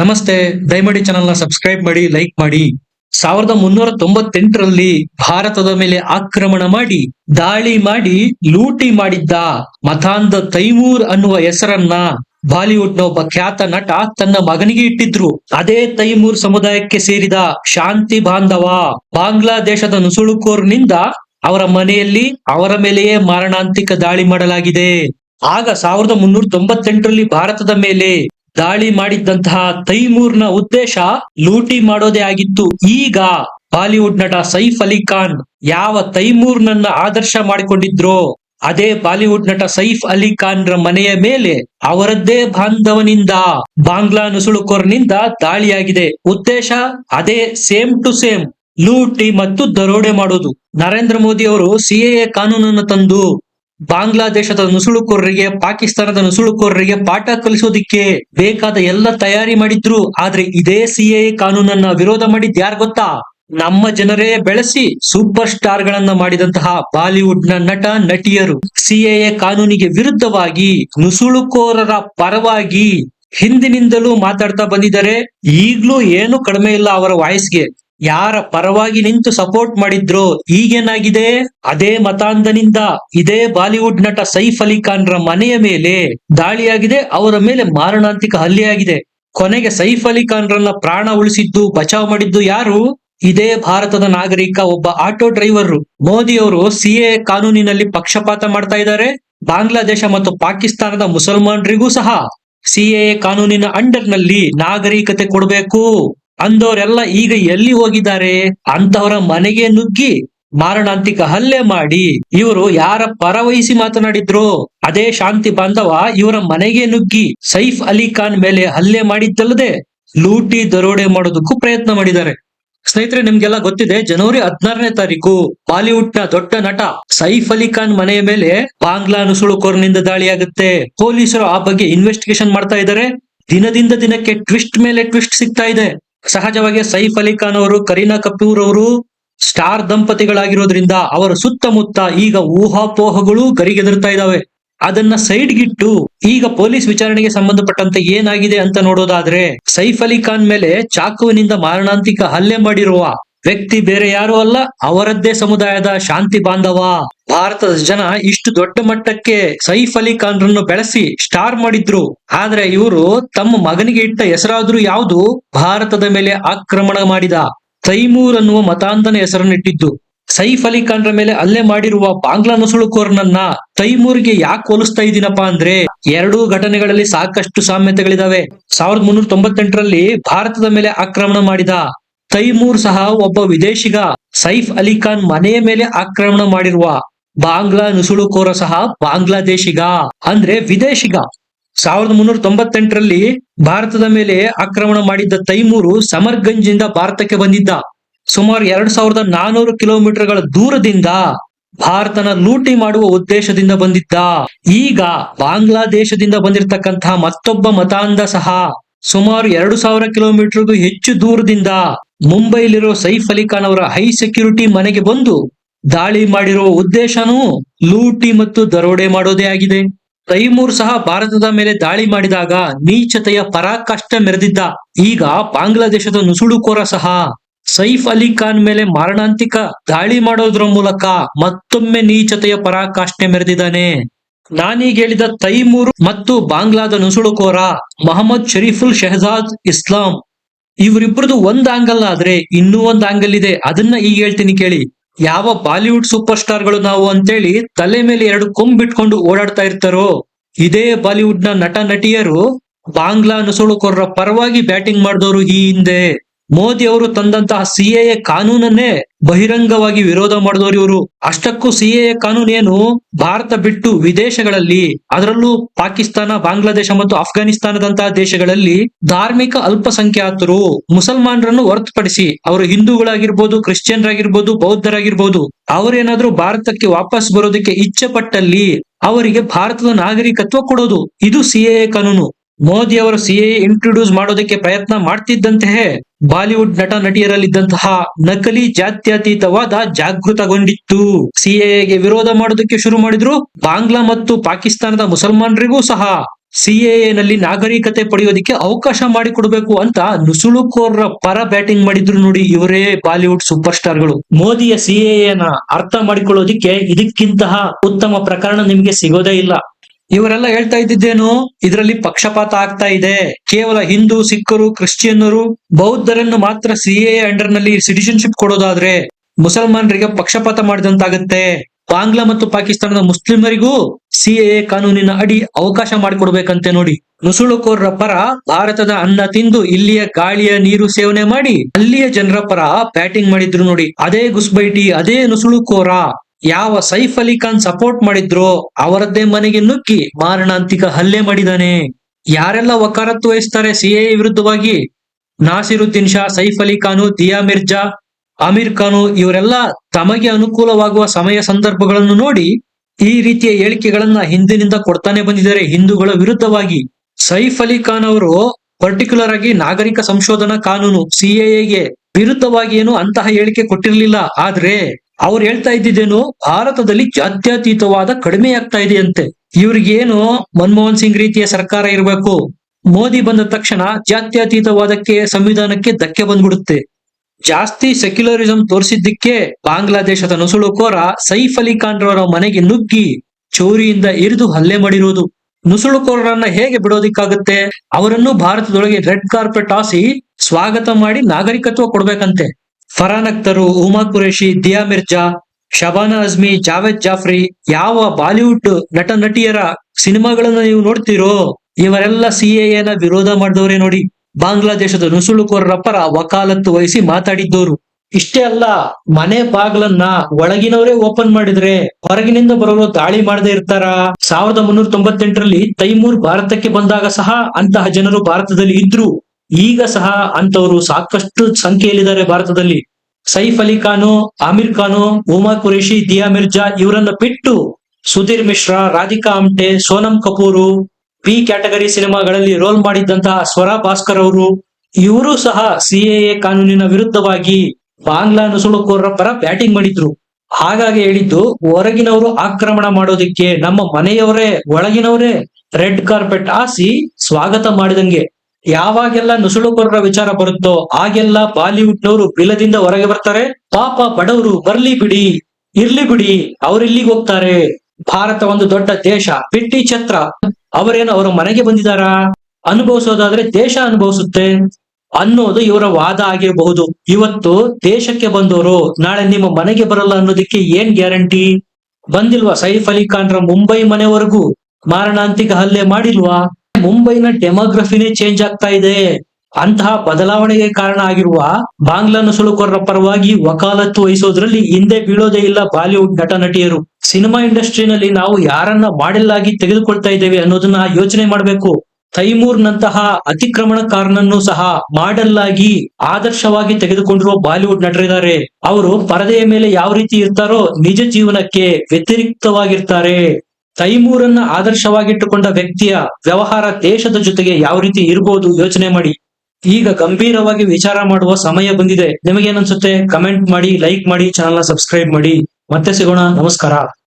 ನಮಸ್ತೆ, ದಯಮಾಡಿ ಚಾನಲ್ನ ಸಬ್ಸ್ಕ್ರೈಬ್ ಮಾಡಿ ಲೈಕ್ ಮಾಡಿ. ಸಾವಿರದ ಮುನ್ನೂರ ತೊಂಬತ್ತೆಂಟರಲ್ಲಿ ಭಾರತದ ಮೇಲೆ ಆಕ್ರಮಣ ಮಾಡಿ, ದಾಳಿ ಮಾಡಿ, ಲೂಟಿ ಮಾಡಿದ್ದ ಮತಾಂಧ ತೈಮೂರ್ ಅನ್ನುವ ಹೆಸರನ್ನ ಬಾಲಿವುಡ್ನ ಒಬ್ಬ ಖ್ಯಾತ ನಟ ತನ್ನ ಮಗನಿಗೆ ಇಟ್ಟಿದ್ರು. ಅದೇ ತೈಮೂರ್ ಸಮುದಾಯಕ್ಕೆ ಸೇರಿದ ಶಾಂತಿ ಬಾಂಧವ ಬಾಂಗ್ಲಾದೇಶದ ನುಸುಳುಕೋರ್ನಿಂದ ಅವರ ಮನೆಯಲ್ಲಿ ಅವರ ಮೇಲೆಯೇ ಮಾರಣಾಂತಿಕ ದಾಳಿ ಮಾಡಲಾಗಿದೆ. ಆಗ ಸಾವಿರದ ಮುನ್ನೂರ ತೊಂಬತ್ತೆಂಟರಲ್ಲಿ ಭಾರತದ ಮೇಲೆ ದಾಳಿ ಮಾಡಿದ್ದಂತಹ ತೈಮೂರ್ನ ಉದ್ದೇಶ ಲೂಟಿ ಮಾಡೋದೇ ಆಗಿತ್ತು. ಈಗ ಬಾಲಿವುಡ್ ನಟ ಸೈಫ್ ಅಲಿ ಖಾನ್ ಯಾವ ತೈಮೂರ್ನನ್ನ ಆದರ್ಶ ಮಾಡಿಕೊಂಡಿದ್ರೋ, ಅದೇ ಬಾಲಿವುಡ್ ನಟ ಸೈಫ್ ಅಲಿ ಖಾನ್ರ ಮನೆಯ ಮೇಲೆ ಅವರದ್ದೇ ಬಾಂಧವನಿಂದ ಬಾಂಗ್ಲಾ ನುಸುಳುಕೋರ್ನಿಂದ ದಾಳಿಯಾಗಿದೆ. ಉದ್ದೇಶ ಅದೇ ಸೇಮ್ ಟು ಸೇಮ್ ಲೂಟಿ ಮತ್ತು ದರೋಡೆ ಮಾಡೋದು. ನರೇಂದ್ರ ಮೋದಿ ಅವರು ಸಿಎಎ ಕಾನೂನನ್ನು ತಂದು ಬಾಂಗ್ಲಾದೇಶದ ನುಸುಳುಕೋರರಿಗೆ, ಪಾಕಿಸ್ತಾನದ ನುಸುಳುಕೋರರಿಗೆ ಪಾಠ ಕಲಿಸೋದಿಕ್ಕೆ ಬೇಕಾದ ಎಲ್ಲ ತಯಾರಿ ಮಾಡಿದ್ರು. ಆದ್ರೆ ಇದೇ ಸಿಎಎ ಕಾನೂನನ್ನ ವಿರೋಧ ಮಾಡಿದ್ ಯಾರು ಗೊತ್ತಾ? ನಮ್ಮ ಜನರೇ ಬೆಳೆಸಿ ಸೂಪರ್ ಸ್ಟಾರ್ ಗಳನ್ನ ಮಾಡಿದಂತಹ ಬಾಲಿವುಡ್ನ ನಟ, ನಟಿಯರು. ಸಿಎಎ ಕಾನೂನಿಗೆ ವಿರುದ್ಧವಾಗಿ ನುಸುಳುಕೋರರ ಪರವಾಗಿ ಹಿಂದಿನಿಂದಲೂ ಮಾತಾಡ್ತಾ ಬಂದಿದ್ದಾರೆ. ಈಗ್ಲೂ ಏನು ಕಡಿಮೆ ಇಲ್ಲ ಅವರ ವಾಯ್ಸ್ಗೆ. ಯಾರ ಪರವಾಗಿ ನಿಂತು ಸಪೋರ್ಟ್ ಮಾಡಿದ್ರೋ ಈಗೇನಾಗಿದೆ? ಅದೇ ಮತಾಂಧನಿಂದ ಇದೇ ಬಾಲಿವುಡ್ ನಟ ಸೈಫ್ ಅಲಿ ರ ಮನೆಯ ಮೇಲೆ ದಾಳಿಯಾಗಿದೆ, ಅವರ ಮೇಲೆ ಮಾರಣಾಂತಿಕ ಹಲ್ಲೆಯಾಗಿದೆ. ಕೊನೆಗೆ ಸೈಫ್ ಅಲಿ ಖಾನ್ ರನ್ನ ಪ್ರಾಣ ಉಳಿಸಿದ್ದು, ಬಚಾವ್ ಮಾಡಿದ್ದು ಯಾರು? ಇದೇ ಭಾರತದ ನಾಗರಿಕ ಒಬ್ಬ ಆಟೋ ಡ್ರೈವರ್. ಮೋದಿ ಅವರು ಸಿಎ ಕಾನೂನಿನಲ್ಲಿ ಪಕ್ಷಪಾತ ಮಾಡ್ತಾ ಇದ್ದಾರೆ. ಬಾಂಗ್ಲಾದೇಶ ಮತ್ತು ಪಾಕಿಸ್ತಾನದ ಮುಸಲ್ಮಾನರಿಗೂ ಸಹ ಸಿಎ ಕಾನೂನಿನ ಅಂಡರ್ನಲ್ಲಿ ನಾಗರಿಕತೆ ಕೊಡಬೇಕು. ಅಂದವರೆಲ್ಲ ಈಗ ಎಲ್ಲಿ ಹೋಗಿದ್ದಾರೆ? ಅಂತವರ ಮನೆಗೆ ನುಗ್ಗಿ ಮಾರಣಾಂತಿಕ ಹಲ್ಲೆ ಮಾಡಿ ಇವರು ಯಾರ ಪರವಹಿಸಿ ಮಾತನಾಡಿದ್ರು? ಅದೇ ಶಾಂತಿ ಬಾಂಧವ ಇವರ ಮನೆಗೆ ನುಗ್ಗಿ ಸೈಫ್ ಅಲಿ ಖಾನ್ ಮೇಲೆ ಹಲ್ಲೆ ಮಾಡಿದ್ದಲ್ಲದೆ ಲೂಟಿ ದರೋಡೆ ಮಾಡೋದಕ್ಕೂ ಪ್ರಯತ್ನ ಮಾಡಿದ್ದಾರೆ. ಸ್ನೇಹಿತರೆ, ನಿಮ್ಗೆಲ್ಲ ಗೊತ್ತಿದೆ, ಜನವರಿ ಹದಿನಾರನೇ ತಾರೀಕು ಬಾಲಿವುಡ್ನ ದೊಡ್ಡ ನಟ ಸೈಫ್ ಅಲಿ ಖಾನ್ ಮನೆಯ ಮೇಲೆ ಬಾಂಗ್ಲಾ ನುಸುಳುಕೋರ್ನಿಂದ ದಾಳಿಯಾಗುತ್ತೆ. ಪೊಲೀಸರು ಆ ಬಗ್ಗೆ ಇನ್ವೆಸ್ಟಿಗೇಷನ್ ಮಾಡ್ತಾ ಇದ್ದಾರೆ. ದಿನದಿಂದ ದಿನಕ್ಕೆ ಟ್ವಿಸ್ಟ್ ಮೇಲೆ ಟ್ವಿಸ್ಟ್ ಸಿಗ್ತಾ ಇದೆ. ಸಹಜವಾಗಿ ಸೈಫ್ ಅಲಿ ಖಾನ್ ಅವರು, ಕರೀನಾ ಕಪೂರ್ ಅವರು ಸ್ಟಾರ್ ದಂಪತಿಗಳಾಗಿರೋದ್ರಿಂದ ಅವರ ಸುತ್ತಮುತ್ತ ಈಗ ಊಹಾಪೋಹಗಳು ಗರಿಗೆದರ್ತಾ ಇದಾವೆ. ಅದನ್ನ ಸೈಡ್ಗಿಟ್ಟು ಈಗ ಪೊಲೀಸ್ ವಿಚಾರಣೆಗೆ ಸಂಬಂಧಪಟ್ಟಂತೆ ಏನಾಗಿದೆ ಅಂತ ನೋಡೋದಾದ್ರೆ, ಸೈಫ್ ಅಲಿ ಖಾನ್ ಮೇಲೆ ಚಾಕುವಿನಿಂದ ಮಾರಣಾಂತಿಕ ಹಲ್ಲೆ ಮಾಡಿರುವ ವ್ಯಕ್ತಿ ಬೇರೆ ಯಾರು ಅಲ್ಲ, ಅವರದ್ದೇ ಸಮುದಾಯದ ಶಾಂತಿ ಬಾಂಧವ. ಭಾರತದ ಜನ ಇಷ್ಟು ದೊಡ್ಡ ಮಟ್ಟಕ್ಕೆ ಸೈಫ್ ಅಲಿ ಖಾನ್ ರನ್ನು ಬೆಳೆಸಿ ಸ್ಟಾರ್ ಮಾಡಿದ್ರು. ಆದ್ರೆ ಇವರು ತಮ್ಮ ಮಗನಿಗೆ ಇಟ್ಟ ಹೆಸರಾದ್ರೂ ಯಾವುದು ಭಾರತದ ಮೇಲೆ ಆಕ್ರಮಣ ಮಾಡಿದ. ತೈಮೂರ್ ಅನ್ನುವ ಮತಾಂಧನ ಹೆಸರನ್ನಿಟ್ಟಿದ್ದು. ಸೈಫ್ ಅಲಿ ಖಾನ್ ರ ಮೇಲೆ ಅಲ್ಲೇ ಮಾಡಿರುವ ಬಾಂಗ್ಲಾ ನುಸುಳುಕೋರ್ನನ್ನ ತೈಮೂರ್ಗೆ ಯಾಕೆ ಹೋಲಿಸ್ತಾ ಇದೀನಪ್ಪಾ ಅಂದ್ರೆ, ಎರಡೂ ಘಟನೆಗಳಲ್ಲಿ ಸಾಕಷ್ಟು ಸಾಮ್ಯತೆಗಳಿದಾವೆ. ಸಾವಿರದ ಮುನ್ನೂರ ತೊಂಬತ್ತೆಂಟರಲ್ಲಿ ಭಾರತದ ಮೇಲೆ ಆಕ್ರಮಣ ಮಾಡಿದ. ತೈಮೂರ್ ಸಹ ಒಬ್ಬ ವಿದೇಶಿಗ ಸೈಫ್ ಅಲಿ ಖಾನ್ ಮನೆಯ ಮೇಲೆ ಆಕ್ರಮಣ ಮಾಡಿರುವ ಬಾಂಗ್ಲಾ ನುಸುಳುಕೋರ ಸಹ ಬಾಂಗ್ಲಾದೇಶಿಗ, ಅಂದ್ರೆ ವಿದೇಶಿಗ. ಸಾವಿರದ ಮುನ್ನೂರ ತೊಂಬತ್ತೆಂಟರಲ್ಲಿ ಭಾರತದ ಮೇಲೆ ಆಕ್ರಮಣ ಮಾಡಿದ್ದ ತೈಮೂರು ಸಮರ್ಗಂಜ್ ಇಂದ ಭಾರತಕ್ಕೆ ಬಂದಿದ್ದ. ಸುಮಾರು ಎರಡ್ ಸಾವಿರದ ನಾನೂರು ಕಿಲೋಮೀಟರ್ಗಳ ದೂರದಿಂದ ಭಾರತನ ಲೂಟಿ ಮಾಡುವ ಉದ್ದೇಶದಿಂದ ಬಂದಿದ್ದ. ಈಗ ಬಾಂಗ್ಲಾದೇಶದಿಂದ ಬಂದಿರತಕ್ಕಂತಹ ಮತ್ತೊಬ್ಬ ಮತಾಂಧ ಸಹ ಸುಮಾರು ಎರಡು ಸಾವಿರ ಕಿಲೋಮೀಟರ್ಗೂ ಹೆಚ್ಚು ದೂರದಿಂದ ಮುಂಬೈಲಿರೋ ಸೈಫ್ ಅಲಿ ಖಾನ್ ಅವರ ಹೈ ಸೆಕ್ಯೂರಿಟಿ ಮನೆಗೆ ಬಂದು ದಾಳಿ ಮಾಡಿರುವ ಉದ್ದೇಶನೂ ಲೂಟಿ ಮತ್ತು ದರೋಡೆ ಮಾಡೋದೇ ಆಗಿದೆ. ತೈಮೂರ್ ಸಹ ಭಾರತದ ಮೇಲೆ ದಾಳಿ ಮಾಡಿದಾಗ ನೀಚತೆಯ ಪರಾಕಾಷ್ಠೆ ಮೆರೆದಿದ್ದ ಈಗ ಬಾಂಗ್ಲಾದೇಶದ ನುಸುಳುಕೋರ ಸಹ ಸೈಫ್ ಅಲಿ ಖಾನ್ ಮೇಲೆ ಮಾರಣಾಂತಿಕ ದಾಳಿ ಮಾಡೋದ್ರ ಮೂಲಕ ಮತ್ತೊಮ್ಮೆ ನೀಚತೆಯ ಪರಾಕಾಷ್ಠೆ ಮೆರೆದಿದ್ದಾನೆ. ನಾನೀಗ ಹೇಳಿದ ತೈಮೂರ್ ಮತ್ತು ಬಾಂಗ್ಲಾದ ನುಸುಳುಕೋರ ಮೊಹಮ್ಮದ್ ಶರೀಫುಲ್ ಶೆಹಜಾದ್ ಇಸ್ಲಾಂ. ಇವರಿಬ್ಬರದು ಒಂದ್ ಆಂಗಲ್ ಆದ್ರೆ ಇನ್ನೂ ಒಂದ್ ಆಂಗಲ್ ಇದೆ. ಅದನ್ನ ಈಗ ಹೇಳ್ತೀನಿ ಕೇಳಿ. ಯಾವ ಬಾಲಿವುಡ್ ಸೂಪರ್ ಸ್ಟಾರ್ಗಳು ನಾವು ಅಂತೇಳಿ ತಲೆ ಮೇಲೆ ಎರಡು ಕೊಂಬ್ ಬಿಟ್ಕೊಂಡು ಓಡಾಡ್ತಾ ಇರ್ತಾರೋ, ಇದೇ ಬಾಲಿವುಡ್ನ ನಟ ನಟಿಯರು ಬಾಂಗ್ಲಾ ನುಸುಳುಕೋರರ ಪರವಾಗಿ ಬ್ಯಾಟಿಂಗ್ ಮಾಡಿದವರು ಈ ಹಿಂದೆ. ಮೋದಿ ಅವರು ತಂದಂತಹ ಸಿಎಎ ಕಾನೂನನ್ನೇ ಬಹಿರಂಗವಾಗಿ ವಿರೋಧ ಮಾಡಿದವರು ಇವರು. ಅಷ್ಟಕ್ಕೂ ಸಿಎಎ ಕಾನೂನು ಏನು ಭಾರತ ಬಿಟ್ಟು ವಿದೇಶಗಳಲ್ಲಿ, ಅದರಲ್ಲೂ ಪಾಕಿಸ್ತಾನ, ಬಾಂಗ್ಲಾದೇಶ ಮತ್ತು ಅಫ್ಘಾನಿಸ್ತಾನದಂತಹ ದೇಶಗಳಲ್ಲಿ ಧಾರ್ಮಿಕ ಅಲ್ಪಸಂಖ್ಯಾತರು, ಮುಸಲ್ಮಾನರನ್ನು ಹೊರತುಪಡಿಸಿ ಅವರು ಹಿಂದೂಗಳಾಗಿರ್ಬೋದು, ಕ್ರಿಶ್ಚಿಯನ್ರಾಗಿರ್ಬೋದು, ಬೌದ್ಧರಾಗಿರ್ಬೋದು, ಅವರೇನಾದ್ರೂ ಭಾರತಕ್ಕೆ ವಾಪಸ್ ಬರೋದಕ್ಕೆ ಇಚ್ಛೆ ಪಟ್ಟಲ್ಲಿ ಅವರಿಗೆ ಭಾರತದ ನಾಗರಿಕತ್ವ ಕೊಡೋದು. ಇದು ಸಿಎಎ ಕಾನೂನು. ಮೋದಿ ಅವರು ಸಿಎ ಇಂಟ್ರೊಡ್ಯೂಸ್ ಮಾಡೋದಕ್ಕೆ ಪ್ರಯತ್ನ ಮಾಡ್ತಿದ್ದಂತೆಯೇ ಬಾಲಿವುಡ್ ನಟ ನಟಿಯರಲ್ಲಿದ್ದಂತಹ ನಕಲಿ ಜಾತ್ಯತೀತವಾದ ಜಾಗೃತಗೊಂಡಿತ್ತು. ಸಿಎಗೆ ವಿರೋಧ ಮಾಡೋದಕ್ಕೆ ಶುರು ಮಾಡಿದ್ರು ಬಾಂಗ್ಲಾ ಮತ್ತು ಪಾಕಿಸ್ತಾನದ ಮುಸಲ್ಮಾನರಿಗೂ ಸಹ. ಸಿಎಎನಲ್ಲಿ ನಾಗರಿಕತೆ ಪಡೆಯೋದಿಕ್ಕೆ ಅವಕಾಶ ಮಾಡಿಕೊಡ್ಬೇಕು ಅಂತ ನುಸುಳುಕೋರ್ರ ಪರ ಬ್ಯಾಟಿಂಗ್ ಮಾಡಿದ್ರು ನೋಡಿ ಇವರೇ ಬಾಲಿವುಡ್ ಸೂಪರ್ ಸ್ಟಾರ್ಗಳು ಮೋದಿಯ ಸಿಎಎನ ಅರ್ಥ ಮಾಡಿಕೊಳ್ಳೋದಿಕ್ಕೆ ಇದಕ್ಕಿಂತಹ ಉತ್ತಮ ಪ್ರಕರಣ ನಿಮ್ಗೆ ಸಿಗೋದೇ ಇಲ್ಲ. ಇವರೆಲ್ಲ ಹೇಳ್ತಾ ಇದ್ದಿದ್ದೇನು? ಇದರಲ್ಲಿ ಪಕ್ಷಪಾತ ಆಗ್ತಾ ಇದೆ. ಕೇವಲ ಹಿಂದೂ, ಸಿಖ್ಖರು, ಕ್ರಿಶ್ಚಿಯನ್ನರು, ಬೌದ್ಧರನ್ನು ಮಾತ್ರ ಸಿಎ ಅಂಡರ್ನಲ್ಲಿ ಸಿಟಿಜನ್ಶಿಪ್ ಕೊಡೋದಾದ್ರೆ ಮುಸಲ್ಮಾನರಿಗೆ ಪಕ್ಷಪಾತ ಮಾಡಿದಂತಾಗತ್ತೆ. ಬಾಂಗ್ಲಾ ಮತ್ತು ಪಾಕಿಸ್ತಾನದ ಮುಸ್ಲಿಮರಿಗೂ ಸಿಎಎ ಕಾನೂನಿನ ಅಡಿ ಅವಕಾಶ ಮಾಡಿಕೊಡ್ಬೇಕಂತೆ ನೋಡಿ. ನುಸುಳುಕೋರರ ಪರ ಭಾರತದ ಅನ್ನ ತಿಂದು ಇಲ್ಲಿಯ ಗಾಳಿಯ ನೀರು ಸೇವನೆ ಮಾಡಿ ಅಲ್ಲಿಯ ಜನರ ಪರ ಬ್ಯಾಟಿಂಗ್ ಮಾಡಿದ್ರು ನೋಡಿ. ಅದೇ ಗುಸ್ಬೈಟಿ, ಅದೇ ನುಸುಳುಕೋರ. ಯಾವ ಸೈಫ್ ಅಲಿ ಖಾನ್ ಸಪೋರ್ಟ್ ಮಾಡಿದ್ರೋ ಅವರದ್ದೇ ಮನೆಗೆ ನುಗ್ಗಿ ಮಾರಣಾಂತಿಕ ಹಲ್ಲೆ ಮಾಡಿದಾನೆ. ಯಾರೆಲ್ಲ ವಕಾರತ್ತು ವಹಿಸ್ತಾರೆ ಸಿಎ ವಿರುದ್ಧವಾಗಿ? ನಾಸಿರುದ್ದೀನ್ ಶಾ, ಸೈಫ್ ಅಲಿ ಖಾನು, ದಿಯಾ ಮಿರ್ಜಾ, ಅಮೀರ್ ಖಾನು ಇವರೆಲ್ಲ ತಮಗೆ ಅನುಕೂಲವಾಗುವ ಸಮಯ ಸಂದರ್ಭಗಳನ್ನು ನೋಡಿ ಈ ರೀತಿಯ ಹೇಳಿಕೆಗಳನ್ನ ಹಿಂದಿನಿಂದ ಕೊಡ್ತಾನೆ ಬಂದಿದ್ದಾರೆ. ಹಿಂದೂಗಳ ವಿರುದ್ಧವಾಗಿ ಸೈಫ್ ಅಲಿ ಖಾನ್ ಅವರು ಪರ್ಟಿಕ್ಯುಲರ್ ಆಗಿ ನಾಗರಿಕ ಸಂಶೋಧನಾ ಕಾನೂನು ಸಿಎಎಗೆ ವಿರುದ್ಧವಾಗಿ ಏನು ಅಂತಹ ಹೇಳಿಕೆ ಕೊಟ್ಟಿರಲಿಲ್ಲ. ಆದ್ರೆ ಅವ್ರು ಹೇಳ್ತಾ ಇದ್ದಿದ್ದೇನು, ಭಾರತದಲ್ಲಿ ಜಾತ್ಯತೀತವಾದ ಕಡಿಮೆ ಆಗ್ತಾ ಇದೆಯಂತೆ. ಇವ್ರಿಗೇನು ಮನಮೋಹನ್ ಸಿಂಗ್ ರೀತಿಯ ಸರ್ಕಾರ ಇರಬೇಕು, ಮೋದಿ ಬಂದ ತಕ್ಷಣ ಜಾತ್ಯತೀತವಾದಕ್ಕೆ, ಸಂವಿಧಾನಕ್ಕೆ ಧಕ್ಕೆ ಬಂದ್ಬಿಡುತ್ತೆ. ಜಾಸ್ತಿ ಸೆಕ್ಯುಲರಿಸಂ ತೋರಿಸಿದ್ದಕ್ಕೆ ಬಾಂಗ್ಲಾದೇಶದ ನುಸುಳುಕೋರ ಸೈಫ್ ಅಲಿ ಖಾನ್ ರವರ ಮನೆಗೆ ನುಗ್ಗಿ ಚೋರಿಯಿಂದ ಇರಿದು ಹಲ್ಲೆ ಮಾಡಿರುವುದು ನುಸುಳುಕೋರರನ್ನ ಹೇಗೆ ಬಿಡೋದಿಕ್ಕಾಗುತ್ತೆ? ಅವರನ್ನು ಭಾರತದೊಳಗೆ ರೆಡ್ ಕಾರ್ಪೆಟ್ ಹಾಸಿ ಸ್ವಾಗತ ಮಾಡಿ ನಾಗರಿಕತ್ವ ಕೊಡ್ಬೇಕಂತೆ. ಫರಾನ್ ಅಖ್ತರು ಉಮಾ ಕುರೇಶಿ ದಿಯಾ ಮಿರ್ಜಾ, ಶಬಾನಾ ಅಜ್ಮಿ, ಜಾವೇದ್ ಜಾಫ್ರಿ ಯಾವ ಬಾಲಿವುಡ್ ನಟ ನಟಿಯರ ಸಿನಿಮಾಗಳನ್ನ ನೀವು ನೋಡ್ತೀರೋ, ಇವರೆಲ್ಲ ಸಿಎಎ ನ ವಿರೋಧ ಮಾಡಿದವರೇ ನೋಡಿ. ಬಾಂಗ್ಲಾದೇಶದ ನುಸುಳುಕೋರರ ಪರ ವಕಾಲತ್ತು ವಹಿಸಿ ಮಾತಾಡಿದ್ದವರು ಇಷ್ಟೇ ಅಲ್ಲ, ಮನೆ ಬಾಗ್ಲನ್ನ ಒಳಗಿನವರೇ ಓಪನ್ ಮಾಡಿದ್ರೆ ಹೊರಗಿನಿಂದ ಬರೋರು ದಾಳಿ ಮಾಡದೇ ಇರ್ತಾರ? ಸಾವಿರದ ಮುನ್ನೂರ ತೊಂಬತ್ತೆಂಟರಲ್ಲಿ ತೈಮೂರ್ ಭಾರತಕ್ಕೆ ಬಂದಾಗ ಸಹ ಅಂತಹ ಜನರು ಭಾರತದಲ್ಲಿ ಇದ್ರು. ಈಗ ಸಹ ಅಂತವರು ಸಾಕಷ್ಟು ಸಂಖ್ಯೆಯಲ್ಲಿದ್ದಾರೆ ಭಾರತದಲ್ಲಿ. ಸೈಫ್ ಅಲಿ ಖಾನು, ಆಮಿರ್ ಖಾನು, ಉಮಾ ಕುರೇಶಿ ದಿಯಾ ಮಿರ್ಜಾ ಇವರನ್ನ ಬಿಟ್ಟು ಸುಧೀರ್ ಮಿಶ್ರಾ, ರಾಧಿಕಾ ಅಮ್ಟೆ ಸೋನಂ ಕಪೂರು, ಪಿ ಕ್ಯಾಟಗರಿ ಸಿನಿಮಾಗಳಲ್ಲಿ ರೋಲ್ ಮಾಡಿದ್ದಂತಹ ಸ್ವರ ಭಾಸ್ಕರ್ ಅವರು, ಇವರು ಸಹ ಸಿಎಎ ಕಾನೂನಿನ ವಿರುದ್ಧವಾಗಿ ಬಾಂಗ್ಲಾ ನುಸುಳುಕೋರರ ಪರ ಬ್ಯಾಟಿಂಗ್ ಮಾಡಿದ್ರು. ಹಾಗಾಗಿ ಹೇಳಿದ್ದು, ಹೊರಗಿನವರು ಆಕ್ರಮಣ ಮಾಡೋದಿಕ್ಕೆ ನಮ್ಮ ಮನೆಯವರೇ, ಒಳಗಿನವರೇ ರೆಡ್ ಕಾರ್ಪೆಟ್ ಹಾಸಿ ಸ್ವಾಗತ ಮಾಡಿದಂಗೆ. ಯಾವಾಗೆಲ್ಲ ನುಸುಳುಕೋರರ ವಿಚಾರ ಬರುತ್ತೋ ಆಗೆಲ್ಲ ಬಾಲಿವುಡ್ನವರು ಬಿಲದಿಂದ ಹೊರಗೆ ಬರ್ತಾರೆ. ಪಾಪ ಬಡವರು ಬರ್ಲಿ ಬಿಡಿ, ಇರ್ಲಿ ಬಿಡಿ ಅವ್ರಿಲ್ಲಿಗೆ ಹೋಗ್ತಾರೆ. ಭಾರತ ಒಂದು ದೊಡ್ಡ ದೇಶ, ಪಿಟ್ಟಿ ಛತ್ರ. ಅವರೇನು ಅವರ ಮನೆಗೆ ಬಂದಿದಾರಾ ಅನುಭವಿಸೋದಾದ್ರೆ ದೇಶ ಅನುಭವಿಸುತ್ತೆ. ಅನ್ನೋದು ಇವರ ವಾದ ಆಗಿರಬಹುದು. ಇವತ್ತು ದೇಶಕ್ಕೆ ಬಂದವರು ನಾಳೆ ನಿಮ್ಮ ಮನೆಗೆ ಬರಲ್ಲ ಅನ್ನೋದಕ್ಕೆ ಏನ್ ಗ್ಯಾರಂಟಿ? ಬಂದಿಲ್ವಾ ಸೈಫ್ ಅಲಿ ಖಾನ್ರ ಮುಂಬೈ ಮನೆವರೆಗೂ ಮಾರಣಾಂತಿಕ ಹಲ್ಲೆ ಮಾಡಿಲ್ವಾ? ಮುಂಬೈನ ಡೆಮೋಗ್ರಫಿನೇ ಚೇಂಜ್ ಆಗ್ತಾ ಇದೆ. ಅಂತಹ ಬದಲಾವಣೆಗೆ ಕಾರಣ ಆಗಿರುವ ಬಾಂಗ್ಲಾ ನುಸುಳುಕೋರರ ಪರವಾಗಿ ವಕಾಲತ್ತು ವಹಿಸೋದ್ರಲ್ಲಿ ಹಿಂದೆ ಬೀಳೋದೇ ಇಲ್ಲ ಬಾಲಿವುಡ್ ನಟ ನಟಿಯರು. ಸಿನಿಮಾ ಇಂಡಸ್ಟ್ರಿನಲ್ಲಿ ನಾವು ಯಾರನ್ನ ಮಾಡೆಲ್ ಆಗಿ ತೆಗೆದುಕೊಳ್ತಾ ಇದ್ದೇವೆ ಅನ್ನೋದನ್ನ ಯೋಚನೆ ಮಾಡಬೇಕು. ತೈಮೂರ್ ನಂತಹ ಅತಿಕ್ರಮಣಕಾರನನ್ನು ಸಹ ಮಾಡೆಲ್ ಆಗಿ ಆದರ್ಶವಾಗಿ ತೆಗೆದುಕೊಂಡಿರುವ ಬಾಲಿವುಡ್ ನಟರಿದ್ದಾರೆ. ಅವರು ಪರದೆಯ ಮೇಲೆ ಯಾವ ರೀತಿ ಇರ್ತಾರೋ ನಿಜ ಜೀವನಕ್ಕೆ ವ್ಯತಿರಿಕ್ತವಾಗಿರ್ತಾರೆ. ತೈಮೂರನ್ನ ಆದರ್ಶವಾಗಿಟ್ಟುಕೊಂಡ ವ್ಯಕ್ತಿಯ ವ್ಯವಹಾರ ದೇಶದ ಜೊತೆಗೆ ಯಾವ ರೀತಿ ಇರಬಹುದು ಯೋಚನೆ ಮಾಡಿ. ಈಗ ಗಂಭೀರವಾಗಿ ವಿಚಾರ ಮಾಡುವ ಸಮಯ ಬಂದಿದೆ. ನಿಮಗೇನನ್ಸುತ್ತೆ ಕಮೆಂಟ್ ಮಾಡಿ, ಲೈಕ್ ಮಾಡಿ ಚಾನಲ್ನ ಸಬ್ಸ್ಕ್ರೈಬ್ ಮಾಡಿ. ಮತ್ತೆ ಸಿಗೋಣ. ನಮಸ್ಕಾರ.